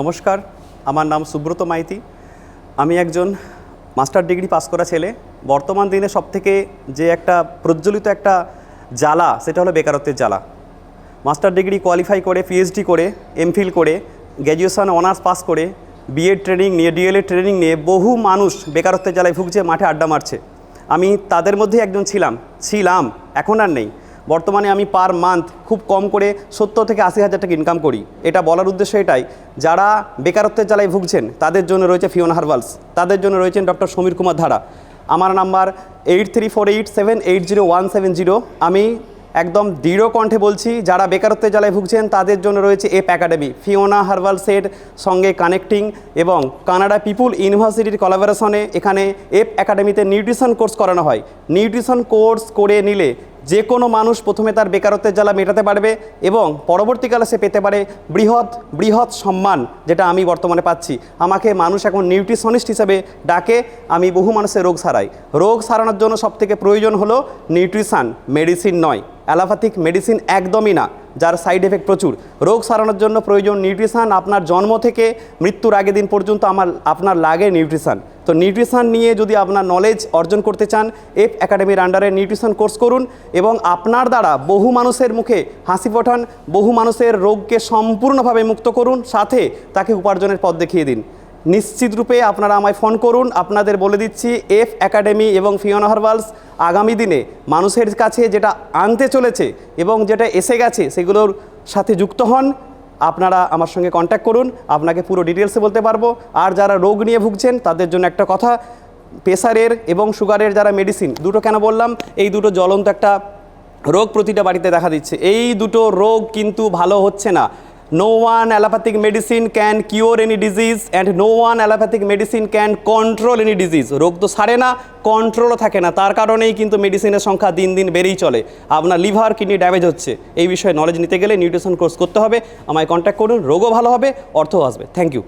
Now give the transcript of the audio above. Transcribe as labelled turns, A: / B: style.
A: নমস্কার, আমার নাম সুব্রত মাইতি। আমি একজন মাস্টার ডিগ্রি পাস করা ছেলে। বর্তমান দিনে সবথেকে যে একটা প্রজ্বলিত একটা জ্বালা, সেটা হলো বেকারত্বের জ্বালা। মাস্টার ডিগ্রি কোয়ালিফাই করে, পিএইচডি করে এমফিল করে, গ্র্যাজুয়েশন, অনার্স পাস করে, বিএড ট্রেনিং নিয়ে, ডিএলএড ট্রেনিং নিয়ে বহু মানুষ বেকারত্বের জ্বালায় ভুগছে, মাঠে আড্ডা মারছে। আমি তাদের মধ্যে একজন ছিলাম। ছিলাম, এখন আর নেই। বর্তমানে আমি পার মান্থ খুব কম করে সত্তর থেকে আশি হাজার টাকা ইনকাম করি। এটা বলার উদ্দেশ্য এটাই, যারা বেকারত্বের জ্বালায় ভুগছেন, তাদের জন্য রয়েছে ফিওন হার্বালস তাদের জন্য রয়েছেন ডক্টর সমীর কুমার ধারা। আমার number eight three four eight seven eight zero one seven zero আমি একদম দৃঢ় কণ্ঠে বলছি, যারা বেকারত্বের জ্বালায় ভুগছেন, তাদের জন্য রয়েছে এপ একাডেমি ফিওনা হার্বালসের সঙ্গে কানেক্টিং এবং কানাডা পিপুল ইউনিভার্সিটির কলাবোরেশনে এখানে এপ একাডেমিতে নিউট্রিশন কোর্স করানো হয়। নিউট্রিশন কোর্স করে নিলে যে কোনো মানুষ প্রথমে তার বেকারত্বের জ্বালা মেটাতে পারবে এবং পরবর্তীকালে সে পেতে পারে বৃহৎ বৃহৎ সম্মান, যেটা আমি বর্তমানে পাচ্ছি। আমাকে মানুষ এখন নিউট্রিশনিস্ট হিসেবে ডাকে, আমি বহু মানুষের রোগ সারাই। রোগ সারানোর জন্য সবথেকে প্রয়োজন হলো নিউট্রিশান, মেডিসিন নয়। অ্যালোপ্যাথিক মেডিসিন একদমই না, যার সাইড এফেক্ট প্রচুর। রোগ সারানোর জন্য প্রয়োজন নিউট্রিশন। আপনার জন্ম থেকে মৃত্যুর আগে দিন পর্যন্ত আমার, আপনার লাগে নিউট্রিশন। তো নিউট্রিশন নিয়ে যদি আপনার নলেজ অর্জন করতে চান এফ একাডেমির আন্ডারে নিউট্রিশন কোর্স করুন এবং আপনার দ্বারা বহু মানুষের মুখে হাসি ফোটান, বহু মানুষের রোগকে সম্পূর্ণভাবে মুক্ত করুন, সাথে তাকে উপার্জনের পথ দেখিয়ে দিন। নিশ্চিত রূপে আপনারা আমায় ফোন করুন। আপনাদের বলে দিচ্ছি এফ একাডেমি এবং ফিওনা হার্বালস আগামী দিনে মানুষের কাছে যেটা আনতে চলেছে এবং যেটা এসে গেছে সেগুলোর সাথে যুক্ত হন। আপনারা আমার সঙ্গে কন্ট্যাক্ট করুন, আপনাকে পুরো ডিটেলসে বলতে পারব। আর যারা রোগ নিয়ে ভুগছেন, তাদের জন্য একটা কথা, প্রেসারের এবং সুগারের যারা মেডিসিন দুটো কেন বললাম? এই দুটো জ্বলন্ত একটা রোগ প্রতিটা বাড়িতে দেখা দিচ্ছে। এই দুটো রোগ কিন্তু ভালো হচ্ছে না। No one allopathic medicine can cure any disease and no one allopathic medicine can control any disease রোগ তো সারে না কন্ট্রোলও থাকে না। তার কারণেই কিন্তু মেডিসিনের সংখ্যা দিন দিন বেড়েই চলে। আপনার লিভার কিডনি ড্যামেজ হচ্ছে। এই বিষয়ে নলেজ নিতে গেলে নিউট্রিশন কোর্স করতে হবে। আমায় কন্ট্যাক্ট করুন, রোগও ভালো হবে, অর্থও আসবে। Thank you